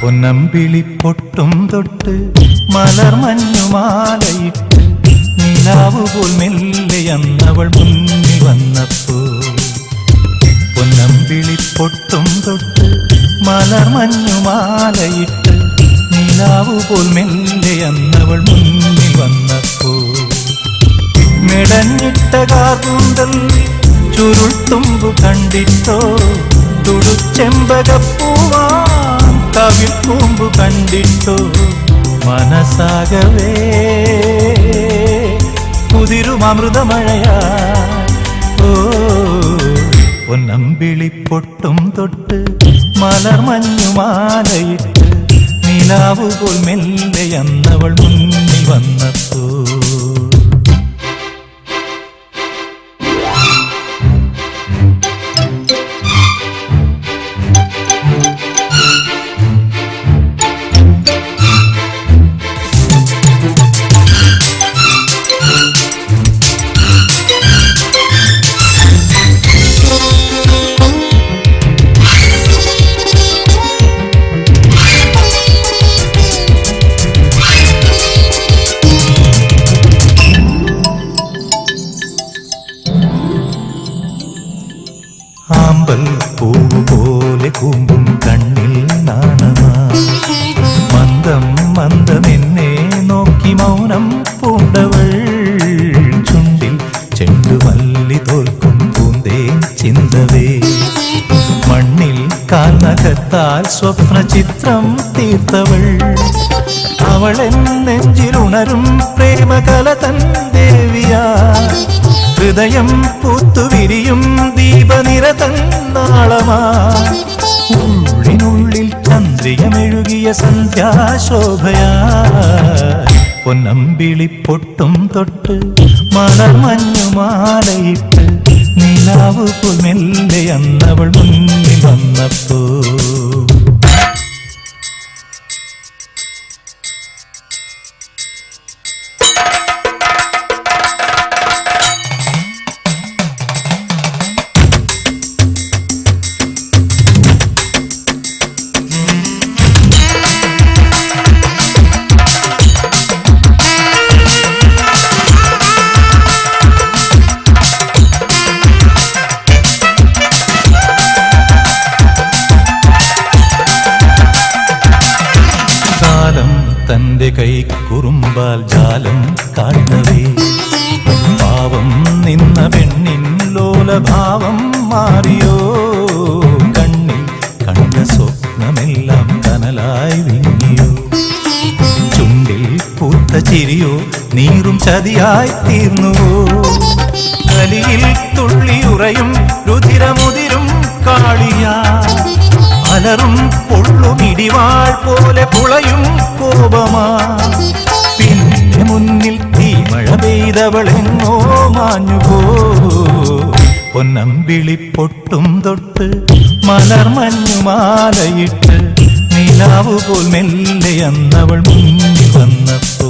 പൊന്നമ്പിളി പൊട്ടും തൊട്ട് മലർമഞ്ഞുമാലയിട്ട് നിലാവ് പോൽ മെല്ലെ അന്നവൾ മുന്നിൽ വന്നപ്പോ പൊന്നമ്പിളി പൊട്ടും തൊട്ട് മലർമഞ്ഞുമാലയിട്ട് നിലാവ് പോൽ മെല്ലെ അന്നവൾ മുന്നിൽ വന്നപ്പോ മെടഞ്ഞിട്ട കാർകൂന്തൽ ചുരുട്ടുമ്പു കണ്ടിട്ടോ തുടുച്ചെമ്പകപ്പൂവാൻ കവിൽ കൂമ്പു കണ്ടിട്ടോ മനസ്സാകവേ കുതിരുമൃതമഴയാ ഓ പൊന്നമ്പിളി പൊട്ടും തൊട്ട് മലർമഞ്ഞുമാലയിട്ട് നിലാവ് പോൽ മെല്ലെ അന്നവൾ മുന്നിൽ വന്നപ്പോ ആമ്പൽ പൂവ് പോലെ കൂമ്പും കണ്ണിൽ നാണമാ. മന്ദം മന്ദം എന്നെ നോക്കി മൗനം പൂണ്ടവൾ. ചുണ്ടിൽ ചെണ്ടുമല്ലി തോൽക്കും പൂന്തേ ചിന്തവേ. മണ്ണിൽ കാൽനഖത്താൽ സ്വപ്ന ചിത്രം തീർത്തവൾ. അവളെൻ നെഞ്ചിലുണരും പ്രേമകല തൻ ദേവിയാ. ഹൃദയം പൂത്തുവിരിയും ദീപനിരതൻ നാളമാ ഉള്ളിനുള്ളിൽ ചന്ദ്രിയമെഴുകിയ സന്ധ്യാശോഭയാ. പൊന്നമ്പിളി പൊട്ടും തൊട്ട് മലർമഞ്ഞുമാലയിട്ട് നിലാവ് പുൽമെല്ലെ അന്നവൾ മുന്നിൽ വന്നപ്പോ. തന്റെ കൈ കുറുമ്പാൽ ജാലം കാട്ടവേ പാവം നിന്ന പെണ്ണിൻ ലോലഭാവം മാറിയോ. കണ്ണിൽ കണ്ട സ്വപ്നമെല്ലാം കനലായി വിങ്ങിയോ. ചുണ്ടിൽ പൂത്ത ചിരിയോ നീറും ചതിയായി തീർന്നുവോ. കലിയിൽ തുള്ളിയുറയും രുധിരമുതിരും കാളിയ. അലറും പൊള്ളുമിടിവാൾ പോലെ പുളയും മാഞ്ഞുപോ. പൊന്നമ്പിളി പൊട്ടും തൊട്ട് മലർമഞ്ഞുമാലയിട്ട് നിലാവ് പോൽ മെല്ലെ അന്നവൾ മുന്നിൽ വന്നപ്പോ